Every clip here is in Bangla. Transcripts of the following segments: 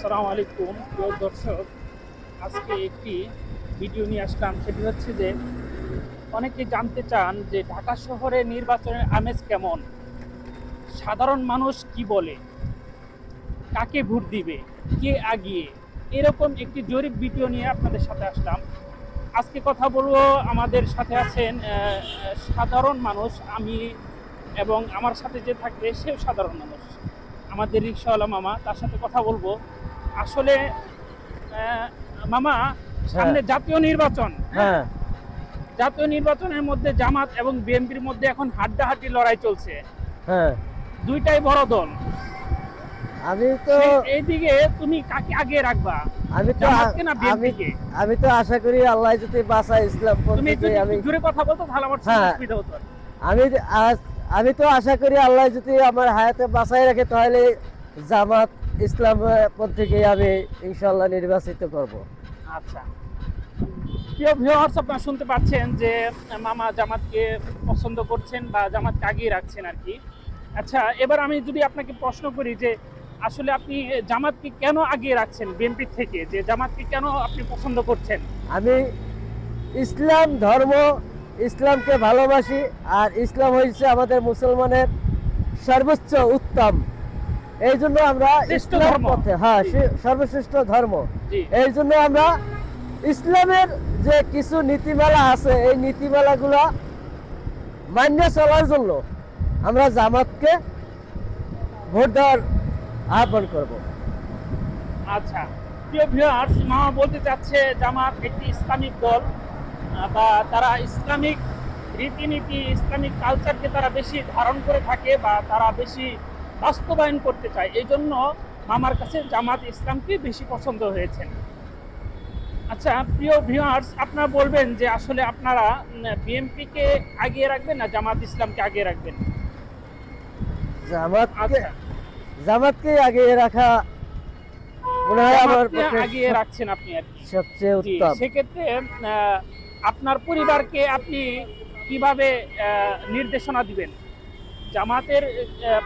আসসালামু আলাইকুম, প্রিয় দর্শক, আজকে একটি ভিডিও নিয়ে আসলাম। সেটি হচ্ছে যে, অনেকে জানতে চান যে, ঢাকা শহরে নির্বাচনের আমেজ কেমন? সাধারণ মানুষ কি বলে? কাকে ভোট দিবে? কে আগিয়ে? এরকম একটি জরিপ ভিডিও নিয়ে আপনাদের সাথে আসলাম। আজকে কথা বলব, আমাদের সাথে আছেন সাধারণ মানুষ, আমি এবং আমার সাথে যে থাকবে, সেও সাধারণ মানুষ। আমাদের রিক্সাওয়ালা মামা, তার সাথে কথা বলব। আসলে মামা সামনে জাতীয় নির্বাচন হ্যাঁ? জাতীয় নির্বাচনের মধ্যে জামাত এবং বিএনপির মধ্যে এখন হাড্ডাহাড্ডি লড়াই চলছে। হ্যাঁ। দুইটাই বড় দল। আমি তো এইদিকে তুমি কাকে আগে রাখবা? আমি তো আমি তো আশা করি আল্লাহ যদি বাঁচায় ইসলাম তুমি আমি জুড়ে কথা বলতো তাহলে আমার হ্যাঁ। সুবিধা হতো আমি আমি তো আশা করি আল্লাহ যদি আমার হায়াতে বাঁচায় রাখে তাহলে জামাত ইসলাম পন্থীকে আমি ইনশাল্লাহ নির্বাচিত করব। আচ্ছা। প্রিয় ভিউয়ার্স আপনারা শুনতে পাচ্ছেন যে মামা জামাতকে পছন্দ করছেন বা জামাতকে আগিয়ে রাখছেন আর কি। আচ্ছা এবার আমি যদি আপনাকে প্রশ্ন করি যে আসলে আপনি জামাতকে কেন আগিয়ে রাখছেন বিএনপি থেকে? যে জামাতকে কেন আপনি পছন্দ করছেন? আমি ইসলাম ধর্ম ইসলামকে ভালোবাসি আর ইসলাম হয়েছে আমাদের মুসলমানের সর্বোচ্চ উত্তম। এই জন্য আমরা ইসলাম পথে হ্যাঁ সর্বশ্রেষ্ঠ ধর্ম। এই জন্য আমরা ইসলামের যে কিছু নীতিমালা আছে এই নীতিমালাগুলো মান্য চলার জন্য আমরা জামাতকে ভোট দেওয়ার আহ্বান করব। আচ্ছা প্রিয় ভিউয়ার্স মামা বলতে চাচ্ছে জামাত একটি ইসলামিক দল বা তারা ইসলামিক রীতিনীতি ইসলামিক কালচারকে তারা বেশি ধারণ করে থাকে বা তারা বেশি বাস্তবায়ন করতে চায় এই জন্য মামার কাছে জামাত ইসলামকে বেশি পছন্দ হয়েছেন আচ্ছা প্রিয় ভিউয়ার্স আপনারা বলবেন যে আসলে আপনারা বিএনপিকে আগিয়ে রাখবেন না জামাত ইসলামকে আগিয়ে রাখবেন? জামাতকে আচ্ছা। জামাতকে আগিয়ে রাখা আমার আগিয়ে রাখছেন আপনি আর কি। সবচেয়ে উত্তম। সেক্ষেত্রে আপনার পরিবারকে আপনি কীভাবে নির্দেশনা দিবেন? জামাতের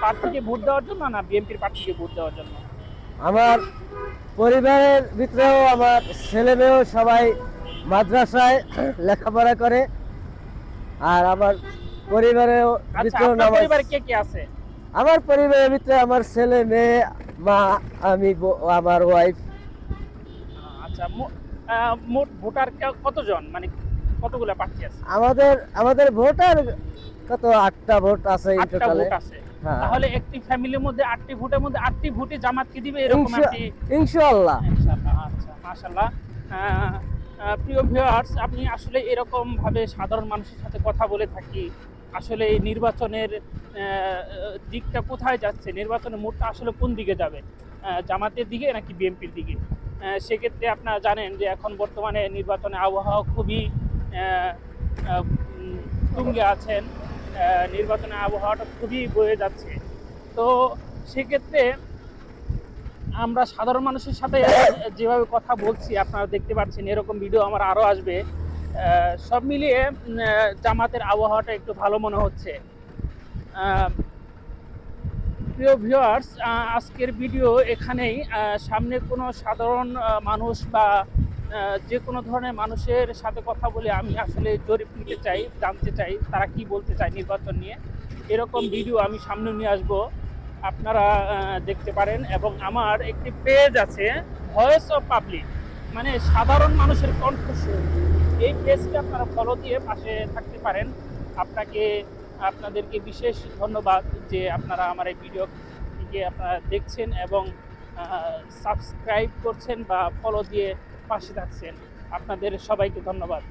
প্রার্থীকে ভোট দেওয়ার জন্য না বিএনপির প্রার্থীকে ভোট দেওয়ার জন্য? আমার পরিবারের ভিতরেও আমার ছেলে মেয়েও সবাই মাদ্রাসায় লেখাপড়া করে। আর আমার পরিবারেও আচ্ছা পরিবারে কে কে আছে? আমার পরিবারের ভিতরে আমার ছেলে মেয়ে মা আমি আমার ওয়াইফ আচ্ছা মোট ভোটার কতজন? মানে কতগুলো প্রার্থী আছে? আমাদের আমাদের ভোটার কত আটটা ভোট আছে আটটা ভোট আছে। হ্যাঁ। তাহলে একটি ফ্যামিলির মধ্যে আটটি ভোটের মধ্যে আটটি ভোটে জামাতকে দিবে এরকম একটি ইনশাআল্লাহ। ইনশাআল্লাহ, আচ্ছা মাশাআল্লাহ। প্রিয় ভিউয়ার্স আপনি আসলে এরকম ভাবে সাধারণ মানুষের সাথে কথা বলে থাকি। আসলে এই নির্বাচনের দিকটা কোথায় যাচ্ছে? নির্বাচনের মোড়টা আসলে কোন দিকে যাবে? জামাতের দিকে নাকি বিএনপির দিকে? সেক্ষেত্রে আপনারা জানেন যে এখন বর্তমানে নির্বাচনে আবহাওয়া খুবই তুঙ্গে আছেন। নির্বাচনের আবহাওয়াটা খুবই বয়ে যাচ্ছে। তো সেক্ষেত্রে আমরা সাধারণ মানুষের সাথে যেভাবে কথা বলছি, আপনারা দেখতে পাচ্ছেন, এরকম ভিডিও আমার আরও আসবে। সব মিলিয়ে জামাতের আবহাওয়াটা একটু ভালো মনে হচ্ছে। প্রিয় ভিউয়ার্স আজকের ভিডিও এখানেই। সামনে কোনো সাধারণ মানুষ বা যে কোনো ধরনের মানুষের সাথে কথা বলে আমি আসলে জরিপ নিতে চাই, জানতে চাই তারা কি বলতে চায় নির্বাচন নিয়ে। এরকম ভিডিও আমি সামনে নিয়ে আসব, আপনারা দেখতে পারেন। এবং আমার একটি পেজ আছে ভয়েস অফ পাবলিক মানে সাধারণ মানুষের কণ্ঠস্বর। এই পেজকে আপনারা ফলো দিয়ে পাশে থাকতে পারেন। আপনাকে, আপনাদেরকে বিশেষ ধন্যবাদ যে আপনারা আমার এই ভিডিওটিকে আপনারা দেখছেন এবং সাবস্ক্রাইব করছেন বা ফলো দিয়ে পাশে থাকছেন। আপনাদের সবাইকে ধন্যবাদ।